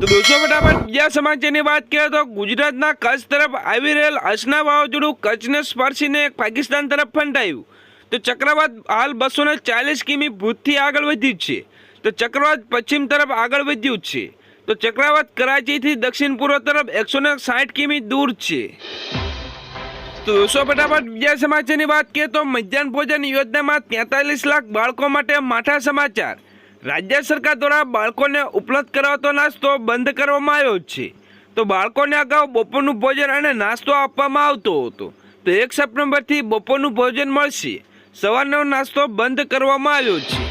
તો દોસ્તો, ફટાફટ બીજા સમાચારની વાત કરીએ તો ગુજરાતના કચ્છ તરફ આવી રહેલ અસના વાવાઝોડું કચ્છને સ્પર્શીને પાકિસ્તાન તરફ ફંટાયું. તો ચક્રવાત હાલ બસો ચાલીસ કિમી ભૂતથી આગળ વધ્યું છે. તો ચક્રવાત પશ્ચિમ તરફ આગળ વધ્યું છે. તો ચક્રવાત કરાચીથી દક્ષિણ પૂર્વ તરફ એકસો સાઠ કિમી દૂર છે. તો દોસ્તો, ફટાફટ બીજા સમાચારની વાત કરીએ તો મધ્યાહન ભોજન યોજનામાં તેતાલીસ લાખ બાળકો માટે માઠા સમાચાર. રાજ્ય સરકાર દ્વારા બાળકોને ઉપલબ્ધ કરાવતો નાસ્તો બંધ કરવામાં આવ્યો છે. તો બાળકોને અગાઉ બપોરનું ભોજન અને નાસ્તો આપવામાં આવતો હતો. તો એક સપ્ટેમ્બરથી બપોરનું ભોજન મળશે. સવારનો નાસ્તો બંધ કરવામાં આવ્યો છે.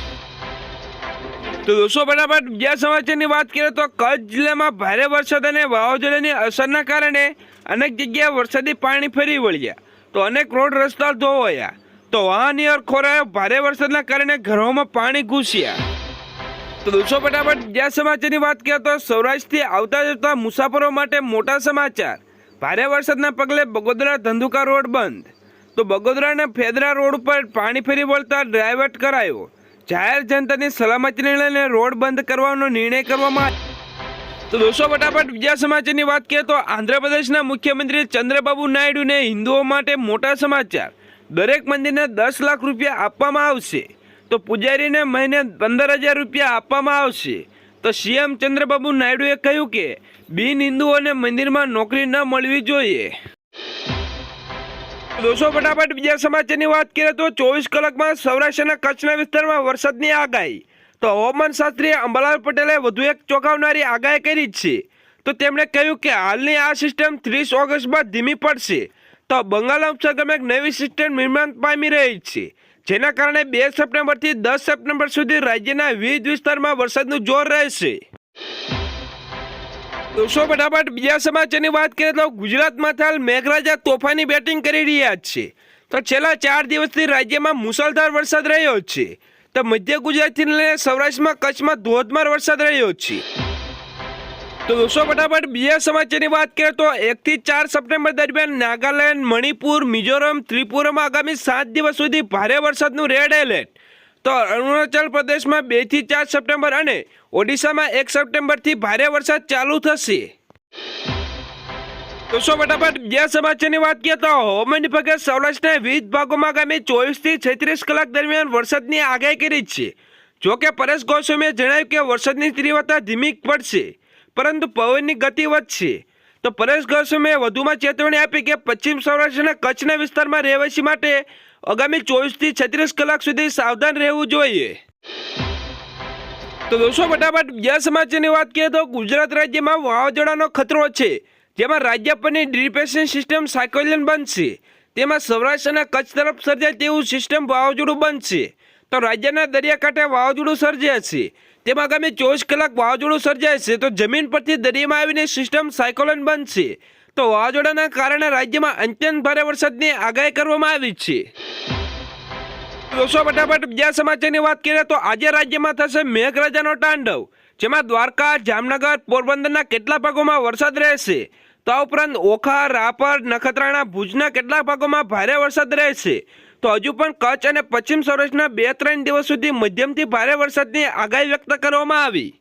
તો દોસ્તો બરાબર બીજા સમાચારની વાત કરીએ તો કચ્છ જિલ્લામાં ભારે વરસાદ અને વાવાઝોડાની અસરના કારણે અનેક જગ્યાએ વરસાદી પાણી ફરી વળ્યા. તો અનેક રોડ રસ્તા ધોવાયા. તો વાહન વ્યવહાર ખોરાયો. ભારે વરસાદના કારણે ઘરોમાં પાણી ઘૂસ્યા. તો દોસ્તો ફટાફટ બીજા સમાચારની વાત કરીએ તો સૌરાષ્ટ્રથી આવતા જતા મુસાફરો માટે મોટા સમાચાર. ભારે વરસાદના પગલે બગોદરા ધંધુકા રોડ બંધ. તો બગોદરા અને ફેદરા રોડ ઉપર પાણી ફેરી વળતા ડ્રાઇવર્ટ કરાયો જાહેર જનતાની સલામતીને લઈને રોડ બંધ કરવાનો નિર્ણય કરવામાં તો દોસ્તો ફટાફટ બીજા સમાચારની વાત કરીએ તો આંધ્રપ્રદેશના મુખ્યમંત્રી ચંદ્રબાબુ નાયડુને હિન્દુઓ માટે મોટા સમાચાર. દરેક મંદિરને દસ લાખ રૂપિયા આપવામાં આવશે. તો પૂજારીને મહિને પંદર હજાર રૂપિયા આપવામાં આવશે. તો સીએમ ચંદ્રબાબુ નાયડુએ કહ્યું કે, બિન હિન્દુઓને મંદિરમાં નોકરી ન મળવી જોઈએ. દોસ્તો, ફટાફટ બીજા સમાચારની વાત કરીએ તો ચોવીસ કલાકમાં સૌરાષ્ટ્રના કચ્છના વિસ્તારમાં વરસાદની આગાહી. તો હવામાન શાસ્ત્રી અંબાલાલ પટેલે વધુ એક ચોંકાવનારી આગાહી કરી છે. તો તેમણે કહ્યું કે, હાલની આ સિસ્ટમ ત્રીસ ઓગસ્ટ બાદ ધીમી પડશે. તો બંગાળ ઉપસાગરમાં એક નવી સિસ્ટમ નિર્માણ પામી રહી છે. જેના કારણે બે સપ્ટેમ્બરથી દસ સપ્ટેમ્બર સુધી રાજ્યના વિવિધ વિસ્તારમાં વરસાદનું જોર રહેશે. દોસ્તો ફટાફટ બીજા સમાચારની વાત કરીએ તો ગુજરાતમાં હાલ મેઘરાજા તોફાની બેટિંગ કરી રહ્યા છે. તો છેલ્લા ચાર દિવસથી રાજ્યમાં મુસળધાર વરસાદ રહ્યો છે. તો મધ્ય ગુજરાતથી લઈને સૌરાષ્ટ્રમાં કચ્છમાં ધોધમાર વરસાદ રહ્યો છે. તો દોસ્તો, ફટાફટ બીજા સમાચારની વાત કરીએ તો એકથી ચાર સપ્ટેમ્બર દરમિયાન નાગાલેન્ડ, મણિપુર, મિઝોરમ, ત્રિપુરામાં આગામી સાત દિવસ સુધી ભારે વરસાદનું રેડ એલર્ટ. તો અરુણાચલ પ્રદેશમાં બેથી ચાર સપ્ટેમ્બર અને ઓડિશામાં એક સપ્ટેમ્બરથી ભારે વરસાદ ચાલુ થશે. દોસ્તો, ફટાફટ બીજા સમાચારની વાત કરીએ તો હવામાન વિભાગે સૌરાષ્ટ્રના વિવિધ ભાગોમાં આગામી ચોવીસથી છત્રીસ કલાક દરમિયાન વરસાદની આગાહી કરી છે. જો કે પરેશ ગોસ્વામીએ જણાવ્યું કે વરસાદની તીવ્રતા ધીમી પડશે. પરંતુ પવનની ગતિ વધશે. તો પરેશ ગોસ્વામીએ વધુમાં ચેતવણી આપી કે પશ્ચિમ સૌરાષ્ટ્રના કચ્છના વિસ્તારમાં રહેવાસી માટે આગામી ચોવીસથી છત્રીસ કલાક સુધી સાવધાન રહેવું જોઈએ. તો દોસ્તો, ફટાફટ બીજા સમાચારની વાત કરીએ તો ગુજરાત રાજ્યમાં વાવાઝોડાનો ખતરો છે. જેમાં રાજ્ય પરની ડિપ્રેશન સિસ્ટમ સાયકોલિયન બનશે. તેમાં સૌરાષ્ટ્ર અને કચ્છ તરફ સર્જાય તેવું સિસ્ટમ વાવાઝોડું બનશે. તો રાજ્યના દરિયાકાંઠે વાવાઝોડું સર્જાશે. તેમાં આગામી ચોવીસ કલાક વાવાઝોડું સર્જાશે તો જમીન પરથી દરિયામાં આવીને સિસ્ટમ સાયકોલન બનશે. તો વાવાઝોડાના કારણે રાજ્યમાં અત્યંત ભારે વરસાદની આગાહી કરવામાં આવી છે. દોસ્તો, ફટાફટ બીજા સમાચારની વાત કરીએ તો આજે રાજ્યમાં થશે મેઘરાજાનો તાંડવ, જેમાં દ્વારકા, જામનગર, પોરબંદરના કેટલા ભાગોમાં વરસાદ રહેશે? તો ઉપરાંત ઓખા, રાપર, નખત્રાણા, ભુજના કેટલાક ભાગોમાં ભારે વરસાદ રહેશે? તો હજુ પણ કચ્છ અને પશ્ચિમ સૌરાષ્ટ્રના બે ત્રણ દિવસ સુધી મધ્યમથી ભારે વરસાદની આગાહી વ્યક્ત કરવામાં આવી.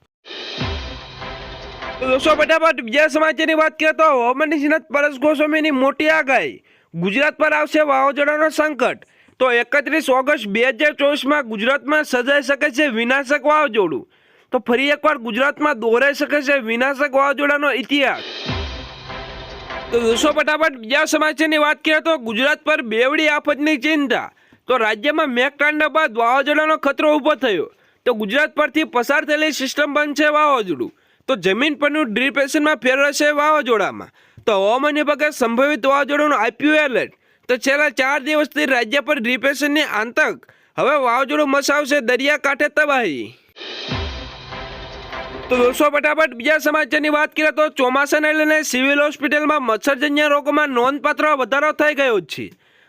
દોસ્તો, ફટાફટ બીજા સમાચારની વાત કરીએ તો હવામાન નિષ્ણાત પરેશ ગોસ્વામીની મોટી આગાહી. ગુજરાત પર આવશે વાવાઝોડાનો સંકટ. તો એકત્રીસ ઓગસ્ટ બે હજાર ચોવીસમાં ગુજરાતમાં સર્જાઈ શકે છે વિનાશક વાવાઝોડું. તો ફરી એકવાર ગુજરાતમાં દોહરાઈ શકે છે વિનાશક વાવાઝોડાનો ઇતિહાસ. તો દોસ્તો ફટાફટ બીજા સમાચારની વાત કરીએ તો ગુજરાત પર બેવડી આફતની ચિંતા. તો રાજ્યમાં મેઘતાંડવ બાદ વાવાઝોડાનો ખતરો ઊભો થયો. તો ગુજરાત પરથી પસાર થયેલી સિસ્ટમ બનશે વાવાઝોડું. તો જમીન પરનું ડિપ્રેશનમાં ફેરવશે વાવાઝોડામાં. તો હવામાન વિભાગે સંભવિત વાવાઝોડાનું આપ્યું એલર્ટ. તો છેલ્લા ચાર દિવસથી રાજ્ય પર ડિપ્રેશનની આતંક. હવે વાવાઝોડું મચાવશે દરિયાકાંઠે તબાહી. તો દોસ્તો ફટાફટ બીજા સમાચારની વાત કરીએ તો ચોમાસાને લઈને સિવિલ હોસ્પિટલમાં મચ્છરજન્ય રોગોમાં નોંધપાત્ર વધારો થઈ ગયો છે.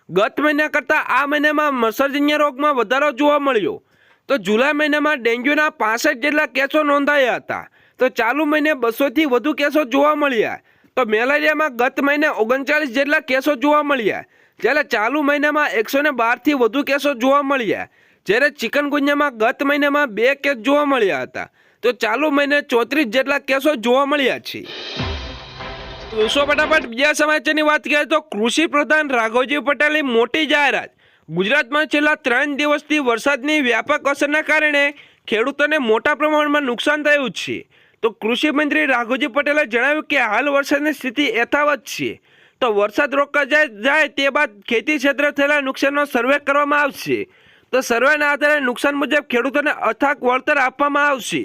ગત મહિના કરતાં આ મહિનામાં મચ્છરજન્ય રોગમાં વધારો જોવા મળ્યો. તો જુલાઈ મહિનામાં ડેન્ગ્યુના પાસઠ જેટલા કેસો નોંધાયા હતા. તો ચાલુ મહિને બસોથી વધુ કેસો જોવા મળ્યા. તો મેલેરિયામાં ગત મહિને ઓગણચાળીસ જેટલા કેસો જોવા મળ્યા. જ્યારે ચાલુ મહિનામાં એકસો ને બારથી વધુ કેસો જોવા મળ્યા. જ્યારે ચિકનગુન્યામાં ગત મહિનામાં બે કેસ જોવા મળ્યા હતા. તો ચાલુ મહિને ચોત્રીસ જેટલા કેસો જોવા મળ્યા છે. દોસ્તો ફટાફટ બીજા સમાચારની વાત કરીએ તો કૃષિ પ્રધાન રાઘવજી પટેલની મોટી જાહેરાત. ગુજરાતમાં છેલ્લા ત્રણ દિવસથી વરસાદની વ્યાપક અસરના કારણે ખેડૂતોને મોટા પ્રમાણમાં નુકસાન થયું છે. તો કૃષિ મંત્રી રાઘવજી પટેલે જણાવ્યું કે હાલ વરસાદની સ્થિતિ યથાવત છે. તો વરસાદ રોકા જાય જાય તે બાદ ખેતી ક્ષેત્રે થયેલા નુકસાનનો સર્વે કરવામાં આવશે. તો સર્વેના આધારે નુકસાન મુજબ ખેડૂતોને અથાક વળતર આપવામાં આવશે.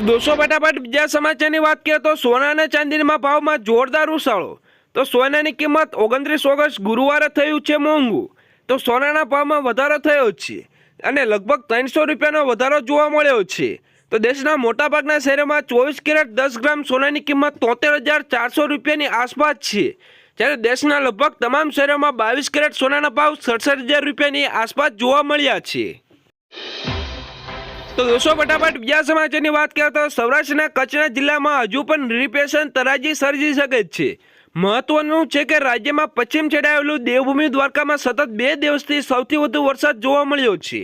દોસ્તો, ફટાફટ બીજા સમાચારની વાત કરીએ તો સોના અને ચાંદીના ભાવમાં જોરદાર ઉછાળો. તો સોનાની કિંમત ઓગણત્રીસ ઓગસ્ટ ગુરુવારે થયું છે મોંઘું. તો સોનાના ભાવમાં વધારો થયો છે અને લગભગ ત્રણસો રૂપિયાનો વધારો જોવા મળ્યો છે. તો દેશના મોટાભાગના શહેરોમાં ચોવીસ કેરેટ દસ ગ્રામ સોનાની કિંમત તોતેર હજાર ચારસો રૂપિયાની આસપાસ છે. જ્યારે દેશના લગભગ તમામ શહેરોમાં બાવીસ કેરેટ સોનાના ભાવ સડસઠ હજાર રૂપિયાની આસપાસ જોવા મળ્યા છે. તો દોસ્તો, ફટાફટ બીજા સમાચારની વાત કરીએ તો સૌરાષ્ટ્રના કચ્છના જિલ્લામાં હજુ પણ રિપેશન તરાજી સર્જી શકે છે. મહત્વનું છે કે રાજ્યમાં પશ્ચિમ છેડાયેલું દેવભૂમિ દ્વારકામાં સતત બે દિવસથી સૌથી વધુ વરસાદ જોવા મળ્યો છે.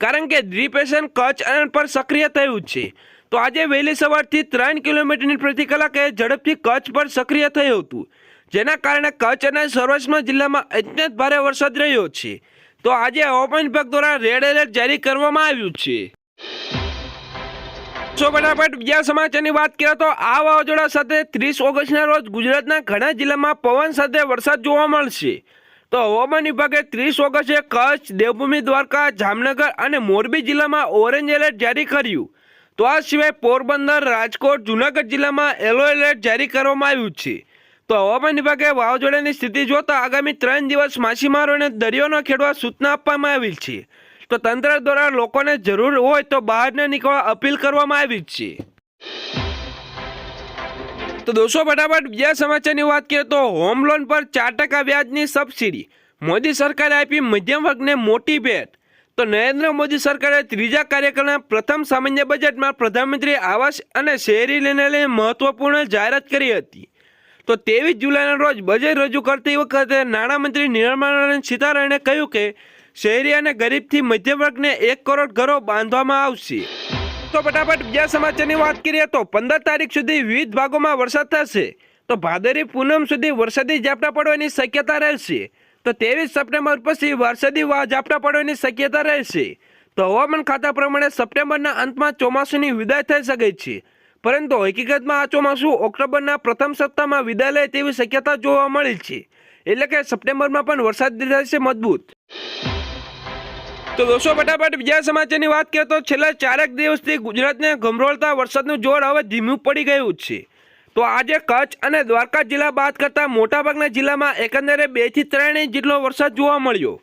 કારણ કે ડિપ્રેશન કચ્છ પર સક્રિય થયું છે. તો આજે વહેલી સવારથી ત્રણ કિલોમીટરની પ્રતિ કલાકે ઝડપથી કચ્છ પર સક્રિય થયું હતું. જેના કારણે કચ્છ અને સૌરાષ્ટ્રના જિલ્લામાં અત્યંત ભારે વરસાદ રહ્યો છે. તો આજે હવામાન વિભાગ દ્વારા રેડ એલર્ટ જારી કરવામાં આવ્યું છે. સો ફટાફટ બીજા સમાચારની વાત કરીએ તો આ વાવાઝોડા સાથે ત્રીસ ઓગસ્ટના રોજ ગુજરાતના ઘણા જિલ્લામાં પવન સાથે વરસાદ જોવા મળશે. તો હવામાન વિભાગે ત્રીસ ઓગસ્ટે કચ્છ, દેવભૂમિ, દ્વારકા, જામનગર અને મોરબી જિલ્લામાં ઓરેન્જ એલર્ટ જારી કર્યું. તો આ સિવાય પોરબંદર, રાજકોટ, જુનાગઢ જિલ્લામાં યલો એલર્ટ જારી કરવામાં આવ્યું છે. તો હવામાન વિભાગે વાવાઝોડાની સ્થિતિ જોતા આગામી ત્રણ દિવસ માછીમારોને દરિયો ખેડવા સૂચના આપવામાં આવી છે. તો તંત્ર દ્વારા લોકોને જરૂર હોય તો બહાર ન નીકળવા અપીલ કરવામાં આવી છે. તો દોસ્તો, ફટાફટ બીજા સમાચારની વાત કરીએ તો હોમ લોન પર ચાર ટકા વ્યાજની સબસિડી. મોદી સરકારે આપી મધ્યમ વર્ગને મોટી ભેટ. તો નરેન્દ્ર મોદી સરકારે ત્રીજા કાર્યકાળના પ્રથમ સામાન્ય બજેટમાં પ્રધાનમંત્રી આવાસ અને શહેરી લેને લઈને મહત્વપૂર્ણ જાહેરાત કરી હતી. તો ત્રેવીસ જુલાઈના રોજ બજેટ રજૂ કરતી વખતે નાણામંત્રી નિર્મલા સીતારમણે કહ્યું કે શહેરી અને ગરીબથી મધ્યમ વર્ગને એક કરોડ ઘરો બાંધવામાં આવશે. તો ફટાફટ બીજા સમાચારની વાત કરીએ તો પંદર તારીખ સુધી વિવિધ ભાગોમાં વરસાદ થશે. તો ભાદરી પૂનમ સુધી વરસાદી ઝાપટા પડવાની શક્યતા રહેશે. તો ત્રેવીસ સપ્ટેમ્બર પછી વરસાદી ઝાપટા પડવાની શક્યતા રહેશે. તો હવામાન ખાતા પ્રમાણે સપ્ટેમ્બરના અંતમાં ચોમાસુની વિદાય થઈ શકે છે. પરંતુ હકીકતમાં આ ચોમાસું ઓક્ટોબરના પ્રથમ સપ્તાહમાં વિદાય તેવી શક્યતા જોવા મળી છે. એટલે કે સપ્ટેમ્બરમાં પણ વરસાદ રહેશે મજબૂત. તો દોસ્તો, ફટાફટ બીજા સમાચારની વાત કરીએ તો છેલ્લા ચારેક દિવસથી ગુજરાતને ગમરોળતા વરસાદનું જોર હવે ધીમું પડી ગયું છે. તો આજે કચ્છ અને દ્વારકા જિલ્લા બાદ કરતા મોટાભાગના જિલ્લામાં એકંદરે બેથી ત્રણ ઇંચ જેટલો વરસાદ જોવા મળ્યો.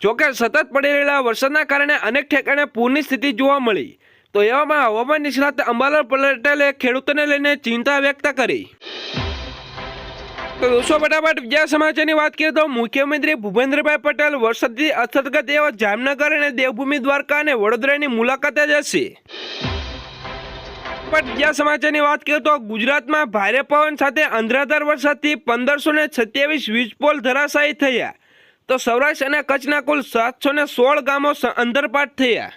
જોકે સતત પડી રહેલા વરસાદના કારણે અનેક ઠેકાણે પૂરની સ્થિતિ જોવા મળી. તો એવામાં હવામાન નિષ્ણાત અંબાલાલ પટેલે ખેડૂતોને લઈને ચિંતા વ્યક્ત કરી. તો દોસ્તો, ફટાફટ બીજા સમાચારની વાત કરીએ તો મુખ્યમંત્રી ભૂપેન્દ્રભાઈ પટેલ વરસાદથી અસરગ્રસ્ત એવા જામનગર અને દેવભૂમિ દ્વારકા અને વડોદરાની મુલાકાતે જશે બીજા સમાચારની વાત કરીએ તો ગુજરાતમાં ભારે પવન સાથે અંધરાધાર વરસાદથી પંદરસો ને સત્યાવીસ વીજ પોલ ધરાશાયી થયા. તો સૌરાષ્ટ્ર અને કચ્છના કુલ સાતસો ને સોળ ગામો અંધરપાટ થયા.